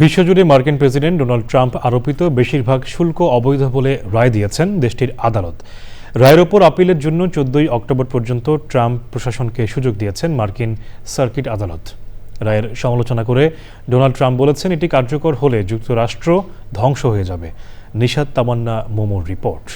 বিশ্বজুড়ে মার্কিন president Donald Trump আরোপিত বেশিরভাগ শুল্ক অবৈধ বলে রায় দিয়েছেন দেশটির আদালত। রায়ের ওপর আপিলের জন্য চোদ্দই অক্টোবর পর্যন্ত ট্রাম্প প্রশাসনকে সুযোগ দিয়েছেন মার্কিন সার্কিট আদালত। রায়ের সমালোচনা করে ডোনাল্ড ট্রাম্প বলেছেন, এটি কার্যকর হলে যুক্তরাষ্ট্র ধ্বংস হয়ে যাবে। নিশাত তামান্না মোমোর রিপোর্ট।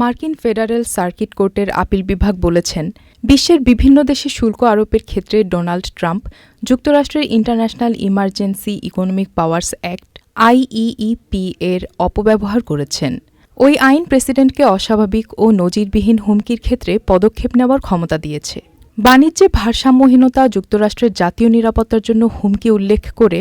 মার্কিন ফেডারেল সার্কিট কোর্টের আপিল বিভাগ বলেছেন, বিশ্বের বিভিন্ন দেশে শুল্ক আরোপের ক্ষেত্রে ডোনাল্ড ট্রাম্প, যুক্তরাষ্ট্রের international emergency economic powers act IEEP এর অপব্যবহার করেছেন। ওই আইন প্রেসিডেন্টকে অস্বাভাবিক ও নজিরবিহীন হুমকির ক্ষেত্রে পদক্ষেপ নেওয়ার ক্ষমতা দিয়েছে। বাণিজ্যে ভারসাম্যহীনতা, যুক্তরাষ্ট্রের জাতীয় নিরাপত্তার জন্য হুমকি উল্লেখ করে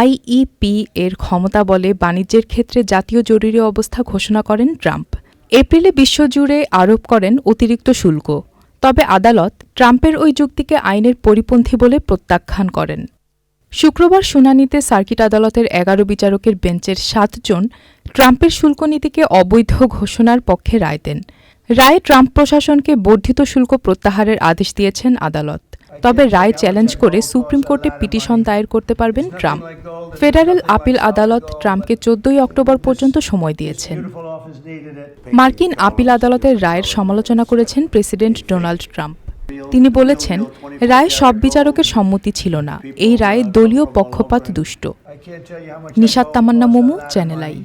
আইইপি এর ক্ষমতা বলে বাণিজ্যের ক্ষেত্রে জাতীয় জরুরি অবস্থা ঘোষণা করেন ট্রাম্প। এপ্রিলে বিশ্বজুড়ে আরোপ করেন অতিরিক্ত শুল্ক। তবে আদালত ট্রাম্পের ওই যুক্তিকে আইনের পরিপন্থী বলে প্রত্যাখ্যান করেন। শুক্রবার শুনানিতে সার্কিট আদালতের এগারো বিচারকের বেঞ্চের সাতজন ট্রাম্পের শুল্ক নীতিকে অবৈধ ঘোষণার পক্ষে রায় দেন। রায়ে ট্রাম্প প্রশাসনকে বর্ধিত শুল্ক প্রত্যাহারের আদেশ দিয়েছেন আদালত। তবে রায় চ্যালেঞ্জ করে সুপ্রিম কোর্টে পিটিশন দায়ের করতে পারবেন ট্রাম্প। ফেডারেল আপিল আদালত ট্রাম্পকে চোদ্দই অক্টোবর পর্যন্ত সময় দিয়েছেন। মার্কিন আপিল আদালতের রায়ের সমালোচনা করেছেন প্রেসিডেন্ট ডোনাল্ড ট্রাম্প। তিনি বলেছেন, রায় সব বিচারকের সম্মতি ছিল না। এই রায়ে দলীয় পক্ষপাত দুষ্ট। Nishat Tamanna Momo, channel I.